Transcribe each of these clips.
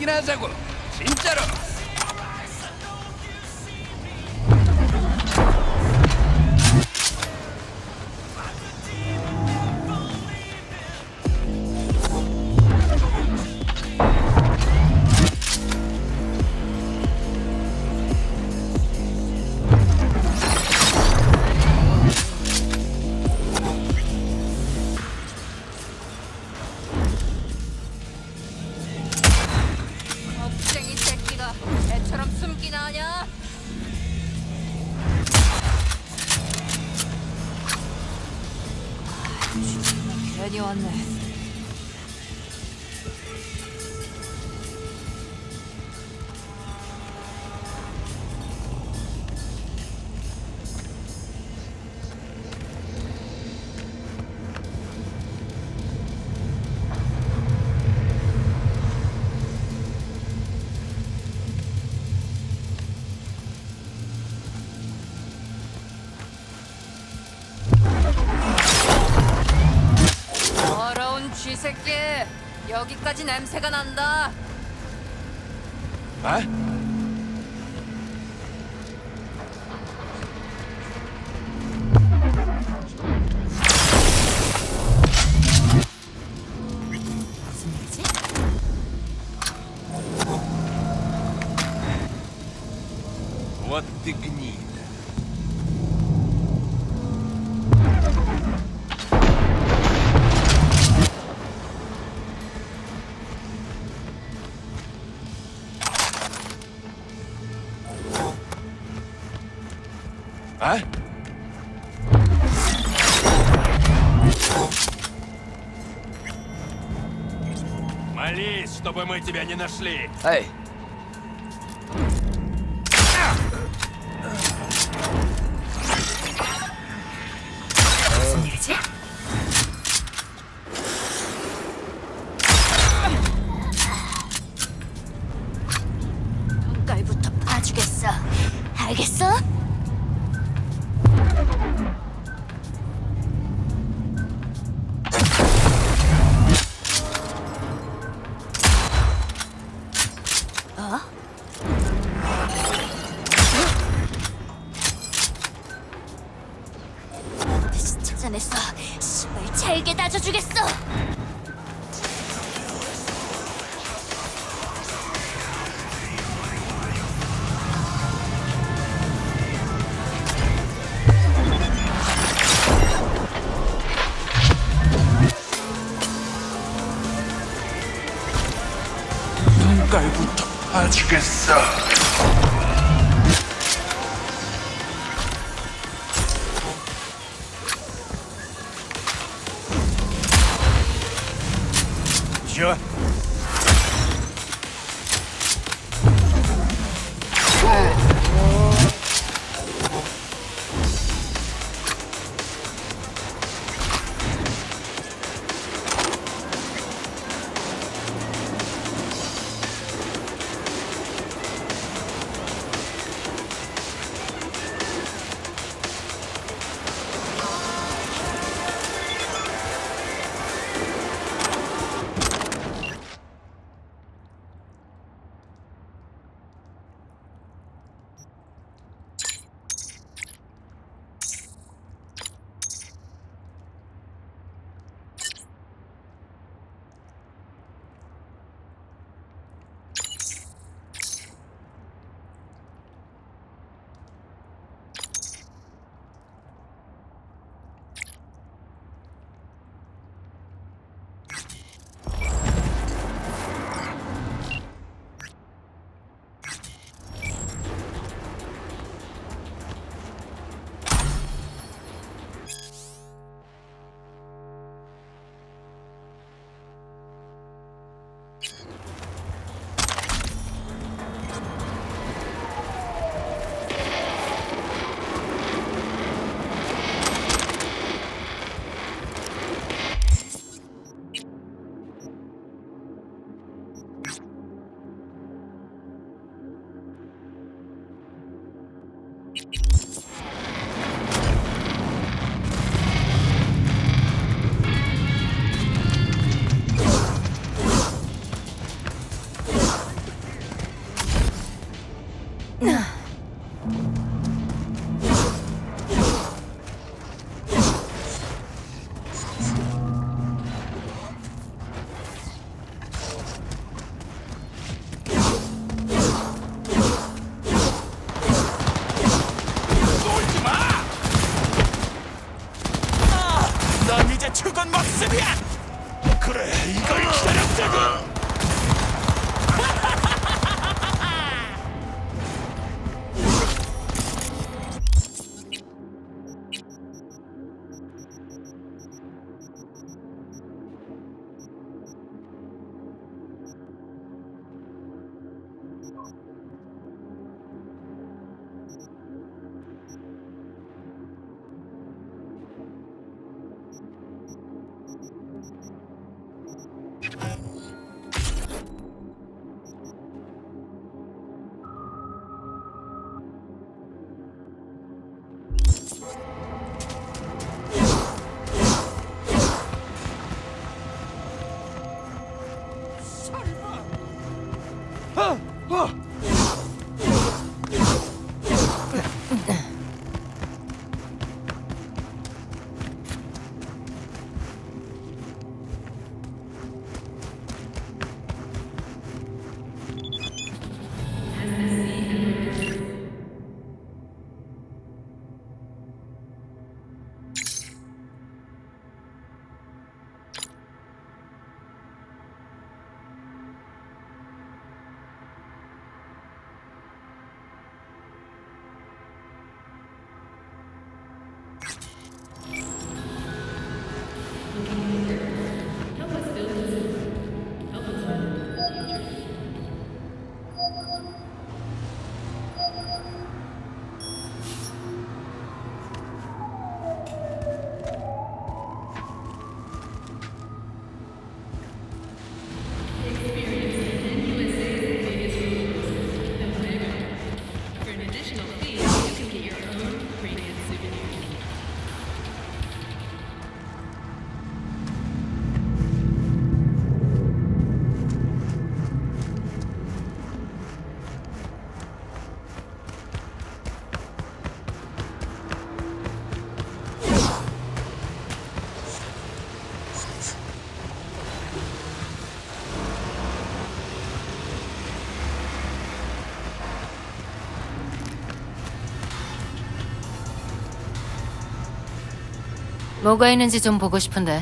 얘기나 하자고. 진짜로. 괜히 왔네. 여기까지 냄새가 난다. 아? 무슨 А? Молись, чтобы мы тебя не нашли. Эй, 무슨 일이지? 눈깔부터 봐주겠어. 알겠어? 어? secure. 뭐가 있는지 좀 보고 싶은데.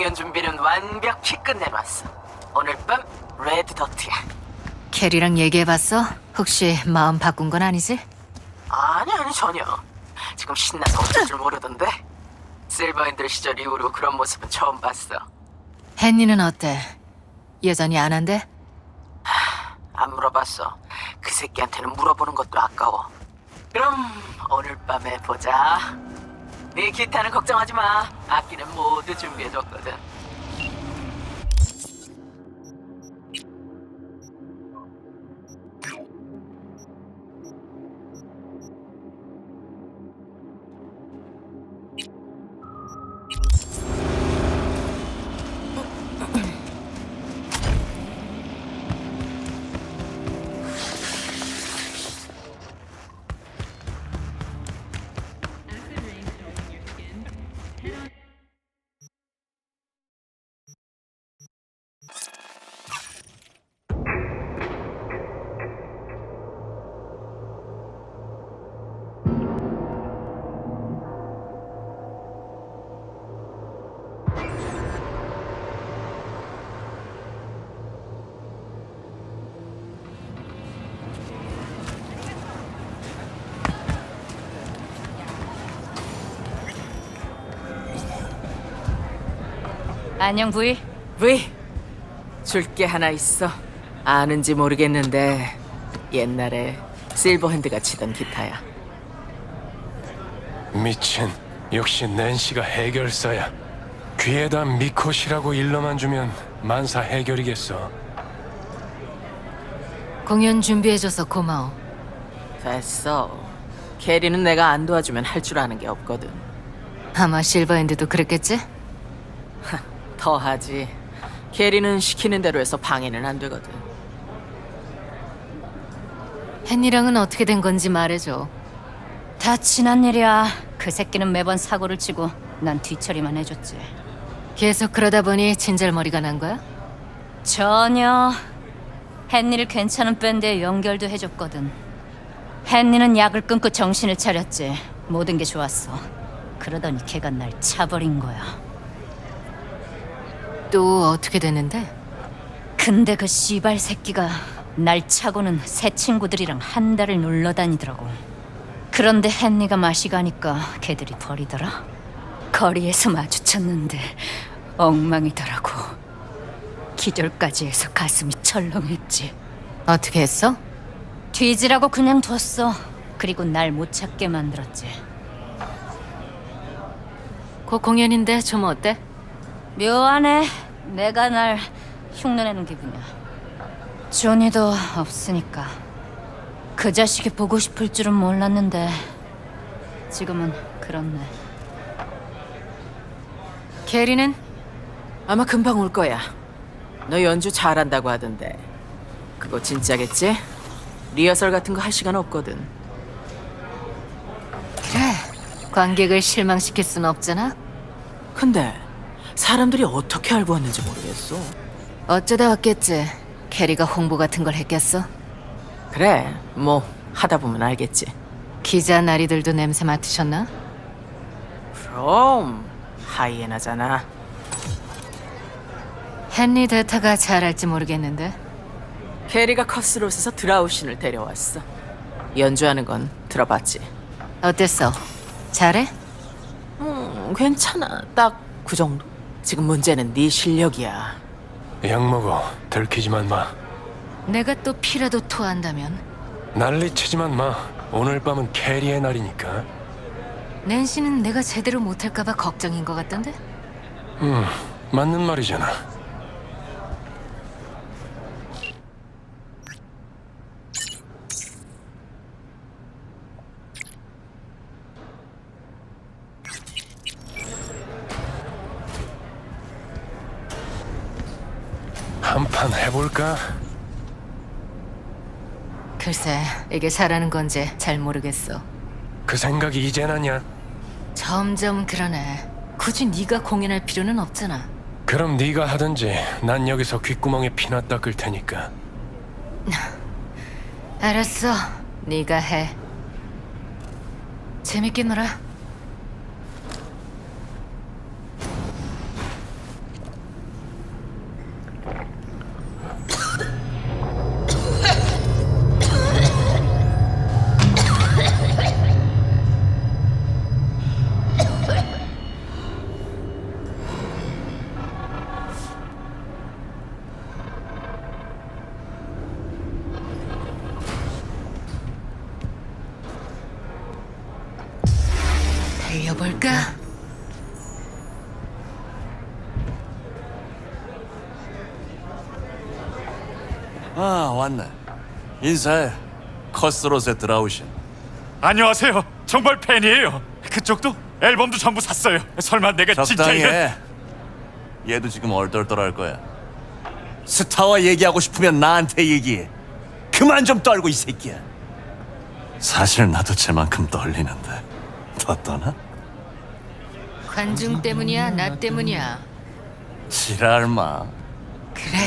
공연 준비는 완벽히 끝내놨어. 오늘 밤 레드 더트야. 캐리랑 얘기해봤어? 혹시 마음 바꾼 건 아니지? 아니 아니 전혀. 지금 신나서 어쩔 줄 모르던데. 실버핸들 시절 이후로 그런 모습은 처음 봤어. 헨리는 어때? 여전히 안 한대? 안 물어봤어. 그 새끼한테는 물어보는 것도 아까워. 그럼 오늘 밤에 보자. 네 기타는 걱정하지 마. 악기는 모두 준비해줬거든. 안녕 부이. 브이, 줄 게 하나 있어. 아는지 모르겠는데 옛날에 실버핸드가 치던 기타야. 미친. 역시 낸시가 해결사야. 귀에다 미콧이라고 일러만 주면 만사 해결이겠어. 공연 준비해줘서 고마워. 됐어. 캐리는 내가 안 도와주면 할 줄 아는 게 없거든. 아마 실버핸드도 그랬겠지? 더 하지. 캐리는 시키는 대로 해서 방해는 안 되거든. 헨리랑은 어떻게 된 건지 말해줘. 다 지난 일이야. 그 새끼는 매번 사고를 치고 난 뒤처리만 해줬지. 계속 그러다 보니 진절머리가 난 거야? 전혀. 헨리를 괜찮은 밴드에 연결도 해줬거든. 헨리는 약을 끊고 정신을 차렸지. 모든 게 좋았어. 그러더니 걔가 날 차버린 거야. 또 어떻게 됐는데? 근데 그 씨발 새끼가 날 차고는 새 친구들이랑 한 달을 놀러 다니더라고. 그런데 헨리가 맛이 가니까 걔들이 버리더라. 거리에서 마주쳤는데 엉망이더라고. 기절까지 해서 가슴이 철렁했지. 어떻게 했어? 뒤지라고 그냥 뒀어. 그리고 날 못 찾게 만들었지. 곧 공연인데 좀 어때? 묘하네. 내가 날 흉내내는 기분이야. 조니도 없으니까. 그 자식이 보고 싶을 줄은 몰랐는데 지금은 그렇네. 캐리는? 아마 금방 올 거야. 너 연주 잘한다고 하던데. 그거 진짜겠지? 리허설 같은 거 할 시간 없거든. 그래. 관객을 실망시킬 순 없잖아. 근데 사람들이 어떻게 알고 왔는지 모르겠어. 어쩌다 왔겠지. 캐리가 홍보 같은 걸 했겠어? 그래, 뭐 하다 보면 알겠지. 기자 나리들도 냄새 맡으셨나? 그럼 하이에나잖아. 헨리 데타가 잘할지 모르겠는데. 캐리가 커스롯에서 드라우신을 데려왔어. 연주하는 건 들어봤지. 어땠어? 잘해? 음, 괜찮아. 딱 그 정도. 지금 문제는 네 실력이야. 약 먹어. 들키지만 마. 내가 또 피라도 토한다면 난리치지만 마. 오늘 밤은 캐리의 날이니까. 낸시는 내가 제대로 못할까봐 걱정인 것 같던데? 음, 맞는 말이잖아. 한 판 해볼까? 글쎄, 이게 잘하는 건지 잘 모르겠어. 그 생각이 이제 나냐? 점점 그러네. 굳이 네가 공연할 필요는 없잖아. 그럼 네가 하든지 난 여기서 귓구멍에 피나 닦을 테니까 알았어, 네가 해. 재밌게 놀아. 달려볼까? 아 왔네 인사해 커스롯에 들어오신 안녕하세요. 정말 팬이에요. 그쪽도 앨범도 전부 샀어요. 설마 내가 진짜 적당히 이런... 해 얘도 지금 얼떨떨할 거야 스타와 얘기하고 싶으면 나한테 얘기해 그만 좀 떨고 이 새끼야 사실 나도 쟤만큼 떨리는데 더 떠나? 관중 때문이야, 나 때문이야. 지랄마 그래,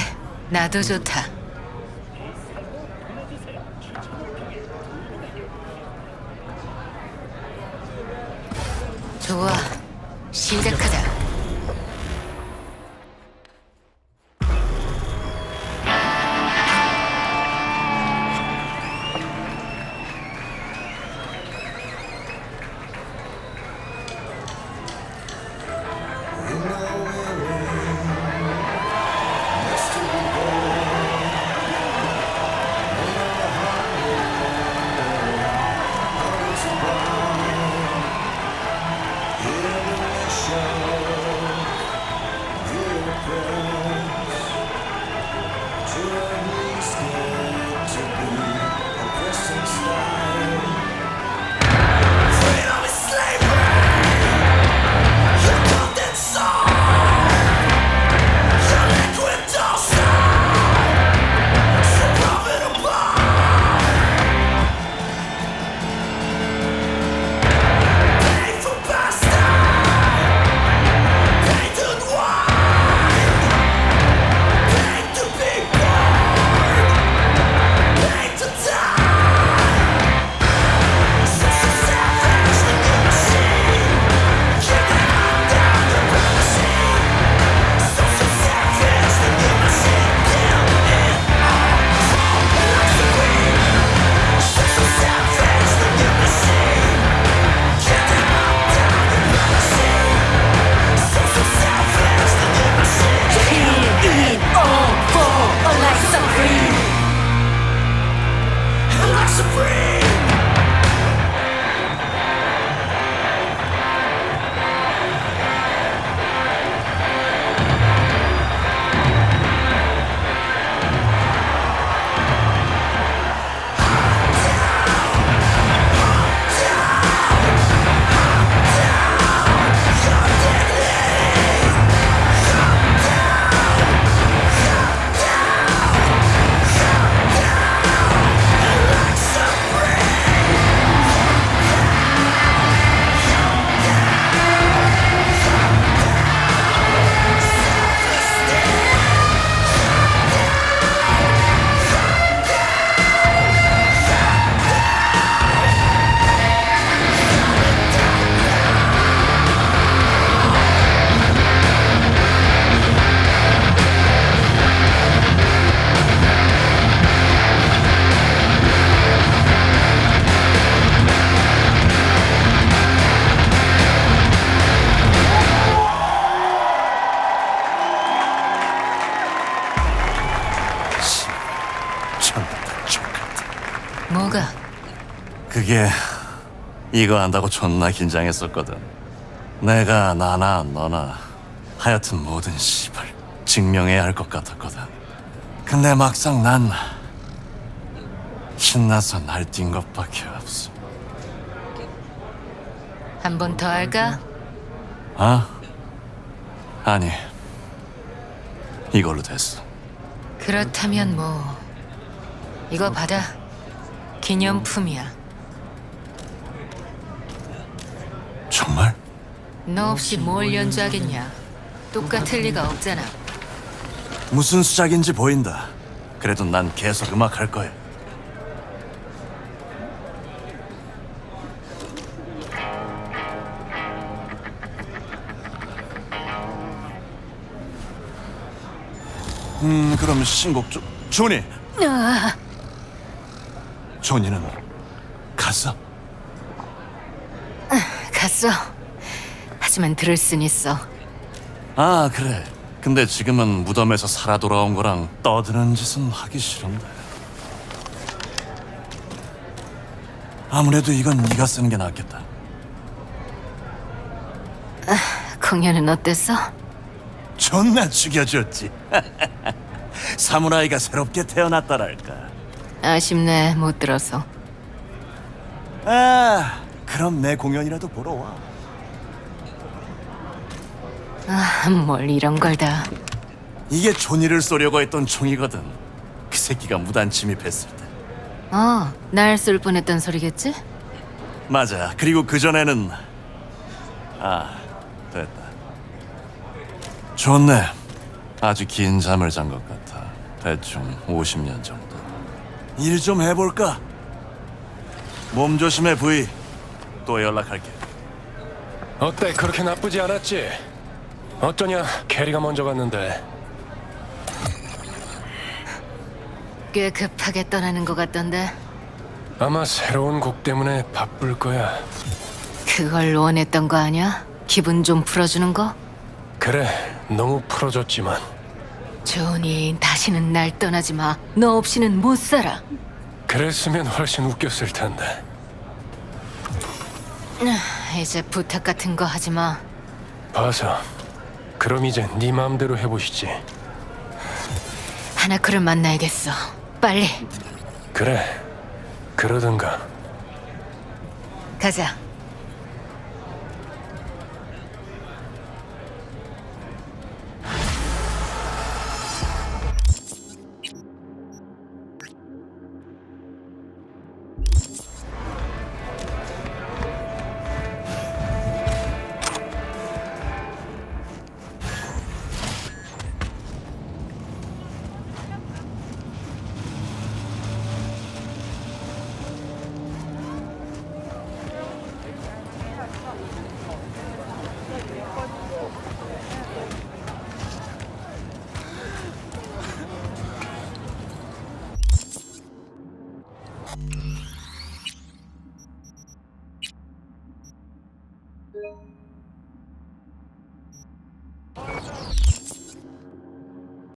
나도 좋다. 좋아, 시작하자. 이거 한다고 존나 긴장했었거든. 내가 나나 너나 하여튼 모든 시발 증명해야 할 것 같았거든. 근데 막상 난 신나서 날뛴 것밖에 없어. 한 번 더 할까? 아? 아니 이걸로 됐어. 그렇다면 뭐 이거 받아 기념품이야 정말? 너 없이 뭘 연주하겠냐 똑같을 리가 없잖아 무슨 수작인지 보인다. 그래도 난 계속 음악 할 거야. 음, 그럼 신곡 조, 조니. 조니는 갔어? 갔어 하지만 들을 순 있어 아, 그래. 근데 지금은 무덤에서 살아 돌아온 거랑 떠드는 짓은 하기 싫은데. 아무래도 이건 네가 쓰는 게 낫겠다. 공연은 어땠어? 존나 죽여줬지. 사무라이가 새롭게 태어났다랄까. 아쉽네 못 들어서. 아, 그럼 내 공연이라도 보러 와. 아, 뭘 이런 걸 다. 이게 존이를 쏘려고 했던 총이거든. 그 새끼가 무단 침입했을 때. 어, 날 쏠 뻔했던 소리겠지? 맞아. 그리고 그 전에는 아 됐다. 좋네. 아주 긴 잠을 잔 것 같아. 대충 50년 정도. 일 좀 해볼까? 몸 조심해 부이. 또 연락할게. 어때? 그렇게 나쁘지 않았지? 어쩌냐? 캐리가 먼저 갔는데 꽤 급하게 떠나는 것 같던데. 아마 새로운 곡 때문에 바쁠 거야. 그걸 원했던 거 아니야? 기분 좀 풀어주는 거? 그래, 너무 풀어줬지만 조니, 다시는 날 떠나지 마. 너 없이는 못 살아. 그랬으면 훨씬 웃겼을 텐데. 이제 부탁 같은 거 하지 마. 봐서. 그럼 이제 네 마음대로 해보시지. 하나크를 만나야겠어. 빨리 그래, 그러든가. 가자.